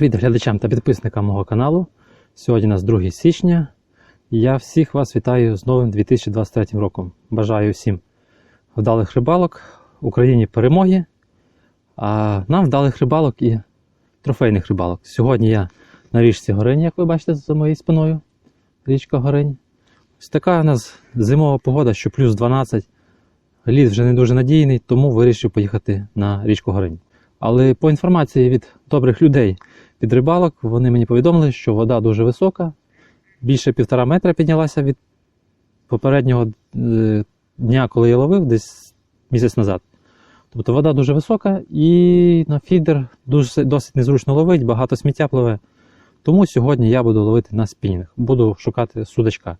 Привіт глядачам та підписникам мого каналу. Сьогодні у нас 2 січня. Я всіх вас вітаю з новим 2023 роком. Бажаю всім вдалих рибалок, Україні перемоги, а нам вдалих рибалок і трофейних рибалок. Сьогодні я на річці Горинь, як ви бачите за моєю спиною. Річка Горинь. Ось така у нас зимова погода, що плюс 12. Лід вже не дуже надійний, тому вирішив поїхати на річку Горинь. Але по інформації від добрих людей від рибалок, вони мені повідомили, що вода дуже висока, більше півтора метра піднялася від попереднього е, дня, коли я ловив, десь місяць назад. Тобто вода дуже висока і на фідер дуже, досить незручно ловить, багато сміття пливе. Тому сьогодні я буду ловити на спінінг. Буду шукати судачка.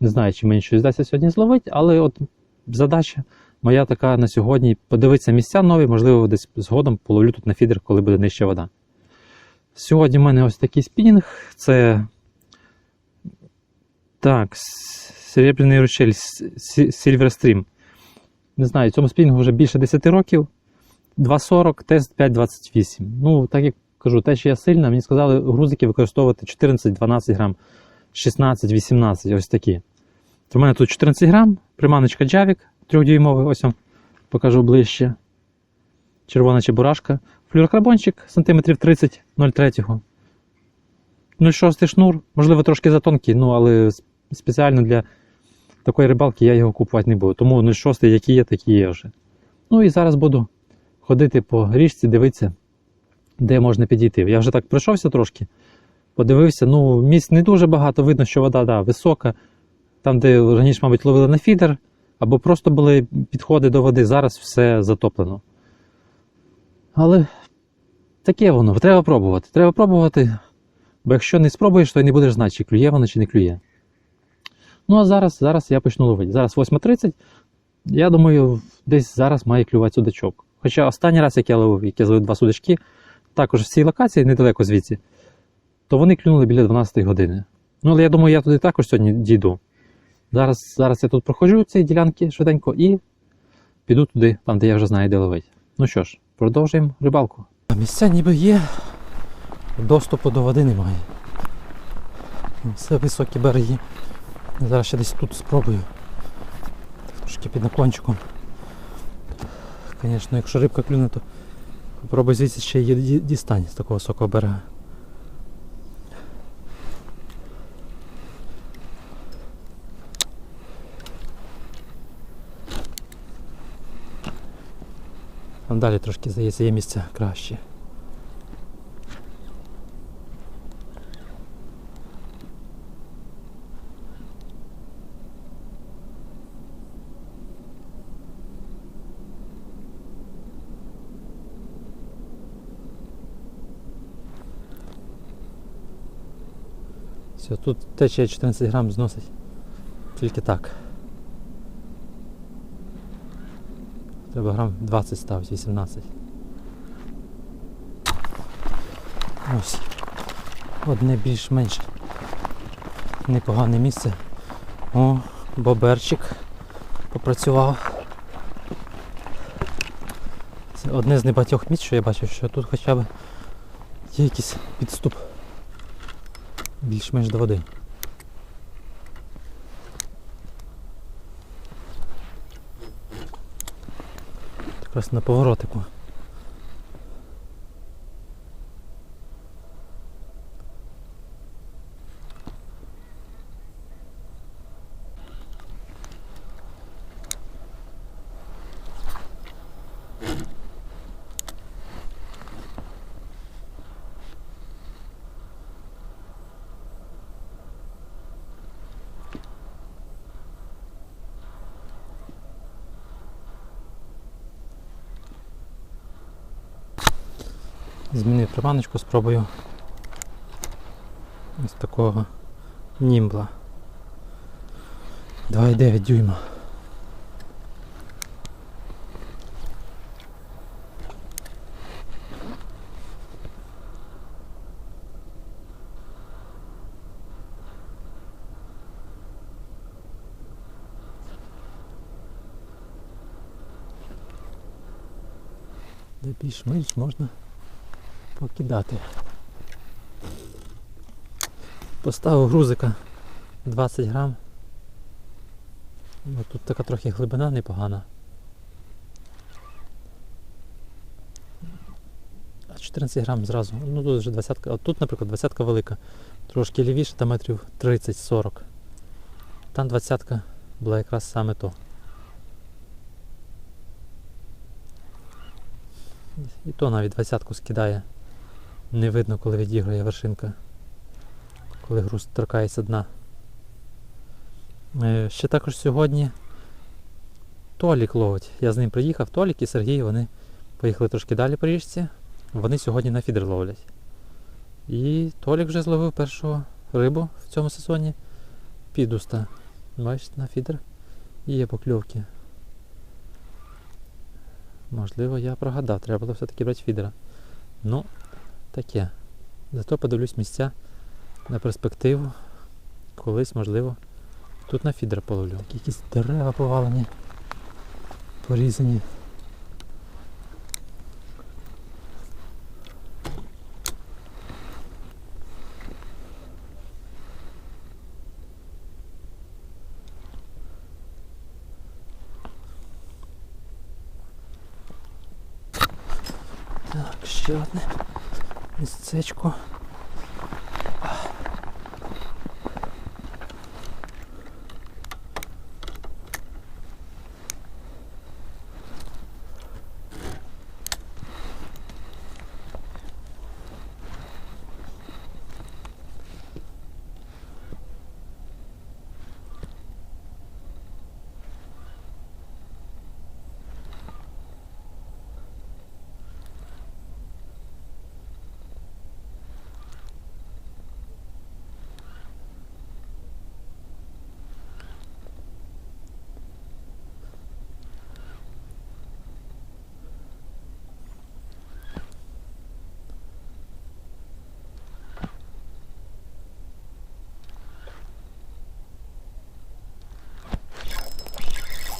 Не знаю, чи мені щось вдасться сьогодні зловити, але от задача моя така на сьогодні подивитися місця нові, можливо, десь згодом половлю тут на фідер, коли буде нижча вода. Сьогодні в мене ось такий спінінг. Це так, серебряний ручель Silver Stream. Не знаю, цьому спінінгу вже більше 10 років. 2.40, тест 5.28. Ну, так як кажу, течія сильна, мені сказали грузики використовувати 14-12 грам, 16-18, ось такі. То в мене тут 14 грам, приманочка Джавік 3-дюймовий, ось вам покажу ближче. Червона чебурашка. Флюрокарбончик сантиметрів 30 0,3. 0,6 шнур, можливо, трошки затонкий, ну але спеціально для такої рибалки я його купувати не буду. Тому 0,6, які є, такі є вже. Ну і зараз буду ходити по річці, дивитися, де можна підійти. Я вже так пройшовся трошки, подивився. Ну, місць не дуже багато, видно, що вода да, висока. Там, де раніше, мабуть, ловили на фідер, або просто були підходи до води, зараз все затоплено. Але таке воно, треба пробувати. Треба пробувати, бо якщо не спробуєш, то й не будеш знати, чи клює воно, чи не клює. Ну а зараз, зараз я почну ловити. Зараз 8.30. Я думаю, десь зараз має клювати судачок. Хоча останній раз, як я ловив, як я зловив два судачки, також в цій локації, недалеко звідси, то вони клюнули біля 12 години. Ну, але я думаю, я туди також сьогодні дійду. Зараз, зараз я тут проходжу ці ділянки швиденько і піду туди, там, де я вже знаю, де ловити. Ну що ж, продовжуємо рибалку. Місця ніби є, доступу до води немає. Все високі береги. Зараз ще десь тут спробую. Трошки під наклончиком. Звісно, якщо рибка клюне, то попробуй звідси ще її дістань з такого високого берега. Далі трошки здається є місця краще. Все, тут течія 14 грам зносить. Тільки так. Треба грам 20 ставити, 18. Ось. Одне більш-менш непогане місце. О, боберчик попрацював. Це одне з небагатьох місць, що я бачив, що тут хоча б є якийсь підступ більш-менш до води. Якраз на поворотику. Змінив приманочку, спробую ось такого німбла. 2,9 дюйма. Де більш-менш можна покидати. Поставив грузика 20 грам. Ну, тут така трохи глибина непогана. А 14 грам зразу. Ну тут вже 20 От тут, наприклад, 20 велика. Трошки лівіше, там метрів 30-40. Там 20 була якраз саме то. І то навіть 20 скидає. Не видно, коли відіграє вершинка. Коли груз торкається дна. Е, Ще також сьогодні Толік ловить. Я з ним приїхав, Толік і Сергій, вони поїхали трошки далі по річці. Вони сьогодні на фідер ловлять. І Толік вже зловив першу рибу в цьому сезоні. Підуста. Бачите, на фідер. І є покльовки. Можливо, я прогадав, треба було все-таки брати фідера. Ну, таке. Зато подивлюсь місця на перспективу. Колись, можливо, тут на фідер половлю. Якісь дерева повалені, порізані. Так, ще одне місцечко.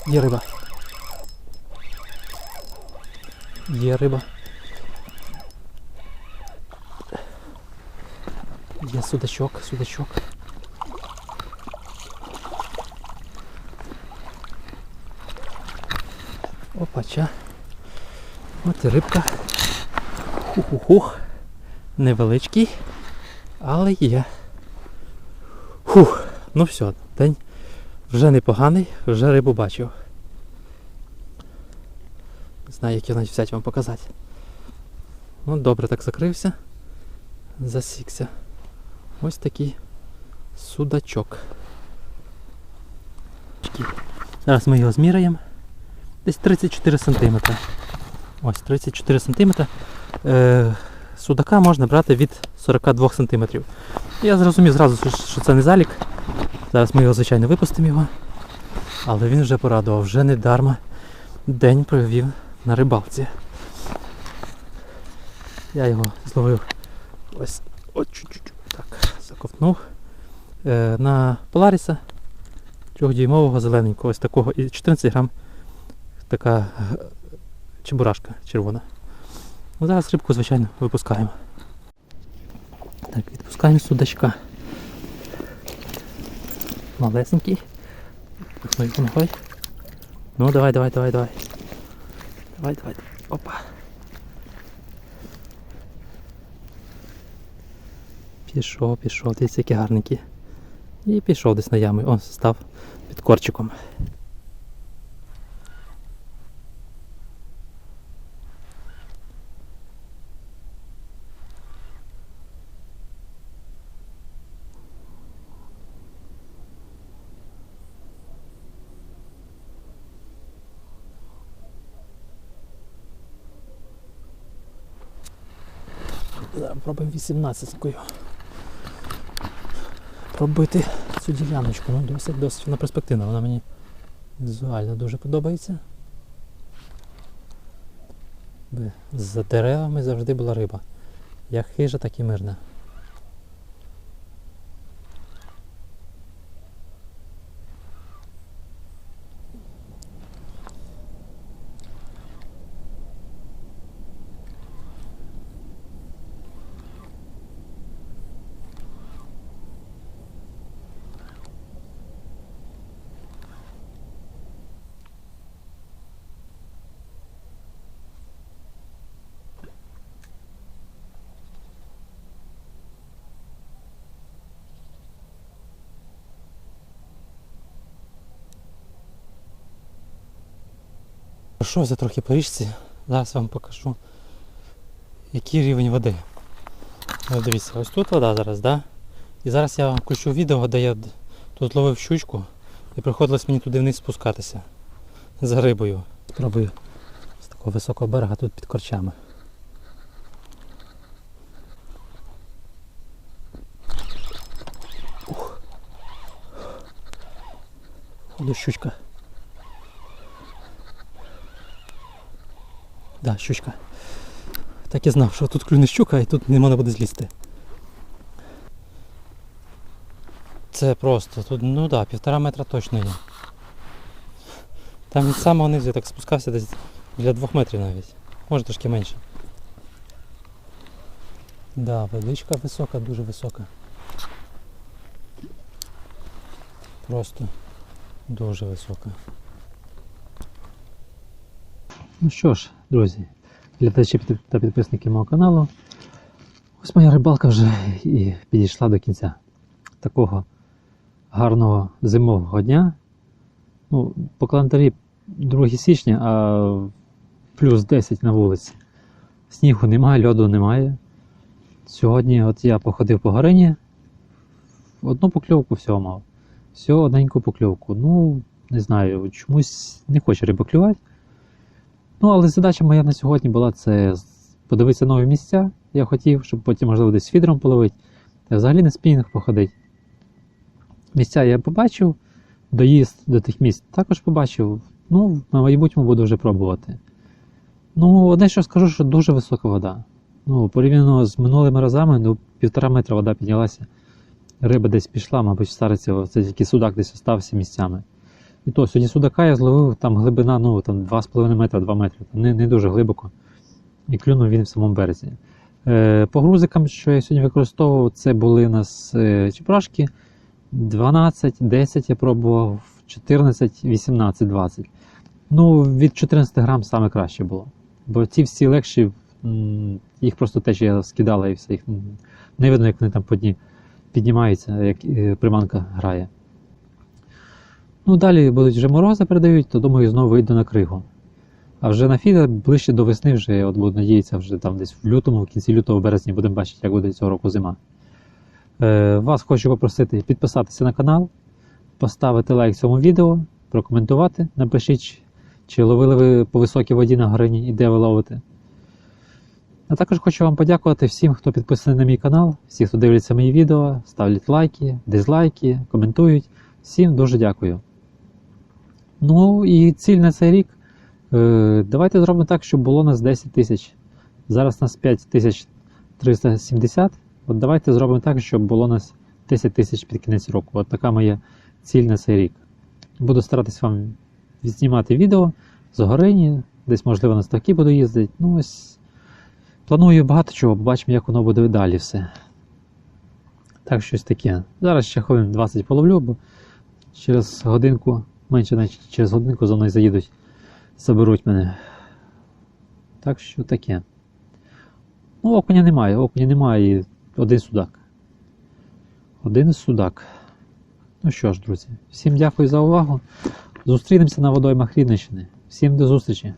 Є риба. Є риба. Є судачок, судачок. Опача. От і рибка. Хух-хух-хух. Невеличкий, але є. Хух. Ну все, день вже непоганий, вже рибу бачив. Не знаю, як його навіть взяти вам показати. Ну, добре так закрився. Засікся. Ось такий судачок. Зараз ми його зміряємо. Десь 34 см. Ось 34 см. Е, судака можна брати від 42 см. Я зрозумів зразу, що це не залік. Зараз ми його, звичайно, випустимо його. Але він вже порадував, вже не дарма день провів на рибалці. Я його зловив ось чуть-чуть так, заковтнув. Е, на Поларіса трьохдюймового зелененького, ось такого, і 14 грам така е, чебурашка червона. Ну, зараз рибку, звичайно, випускаємо. Так, відпускаємо судачка малесенький. Пихну ногой. Ну давай, давай, давай, давай. Давай, давай. Опа. Пішов, пішов, дивіться, які гарненькі. І пішов десь на яму. Он став під корчиком. Зараз пробуємо 18-кою. Пробити цю діляночку. Ну, досить досить вона перспективна, вона мені візуально дуже подобається. За деревами завжди була риба. Як хижа, так і мирна. Пройшовся трохи по річці, зараз вам покажу, який рівень води. Ось дивіться, ось тут вода зараз, да? І зараз я вам включу відео, де я тут ловив щучку і приходилось мені туди вниз спускатися за рибою. Спробую з такого високого берега тут під корчами. Ух. Походу щучка. Да, щучка. Так і знав, що тут клюне щука і тут не можна буде злізти. Це просто, тут, ну так, да, півтора метра точно є. Там від самого низу я так спускався десь для двох метрів навіть. Може трошки менше. Да, водичка висока, дуже висока. Просто дуже висока. Ну що ж, друзі, глядачі та підписники мого каналу. Ось моя рибалка вже і підійшла до кінця такого гарного зимового дня. Ну, по календарі 2 січня, а плюс 10 на вулиці. Снігу немає, льоду немає. Сьогодні от я походив по горині, одну покльовку всього мав. Всього одненьку покльовку. Ну, не знаю, чомусь не хоче риба клювати. Ну, але задача моя на сьогодні була це подивитися нові місця. Я хотів, щоб потім, можливо, десь фідером половити. Взагалі на спінінг походити. Місця я побачив, доїзд до тих місць також побачив. Ну, на майбутньому буду вже пробувати. Ну, одне, що скажу, що дуже висока вода. Ну, порівняно з минулими разами, ну, півтора метра вода піднялася. Риба десь пішла, мабуть, стариться, це тільки судак десь остався місцями. І то сьогодні судака я зловив, там глибина ну, там 2,5 метра, 2 метри, не, не дуже глибоко. І клюнув він в самому березі. Е, по грузикам, що я сьогодні використовував, це були у нас е, чепрашки 12, 10 я пробував, 14, 18, 20. Ну, від 14 грам саме краще було. Бо ті всі легші, їх просто течія скидала і все. Їх не видно, як вони там по дні піднімаються, як е, приманка грає. Ну, далі будуть вже морози передають, то думаю, знову вийду на кригу. А вже на фідер ближче до весни, вже от буду надіятися, вже там десь в лютому, в кінці лютого, березні будемо бачити, як буде цього року зима. Е, вас хочу попросити підписатися на канал, поставити лайк цьому відео, прокоментувати, напишіть, чи ловили ви по високій воді на горині і де ви ловите. А також хочу вам подякувати всім, хто підписаний на мій канал, всі, хто дивиться мої відео, ставлять лайки, дизлайки, коментують. Всім дуже дякую. Ну і ціль на цей рік. Е, давайте зробимо так, щоб було нас 10 тисяч. Зараз нас 5370. От давайте зробимо так, щоб було нас 10 тисяч під кінець року. От така моя ціль на цей рік. Буду старатись вам відзнімати відео з горині, десь, можливо, на ставки буду їздити. Ну, ось планую багато чого, побачимо, як воно буде далі все. Так, щось таке. Зараз ще хвилин 20 половлю, бо через годинку, менше навіть через годинку за мною заїдуть, заберуть мене. Так що таке. Ну, окуня немає, окуня немає і один судак. Один судак. Ну що ж, друзі, всім дякую за увагу. Зустрінемося на водоймах Рівненщини. Всім до зустрічі!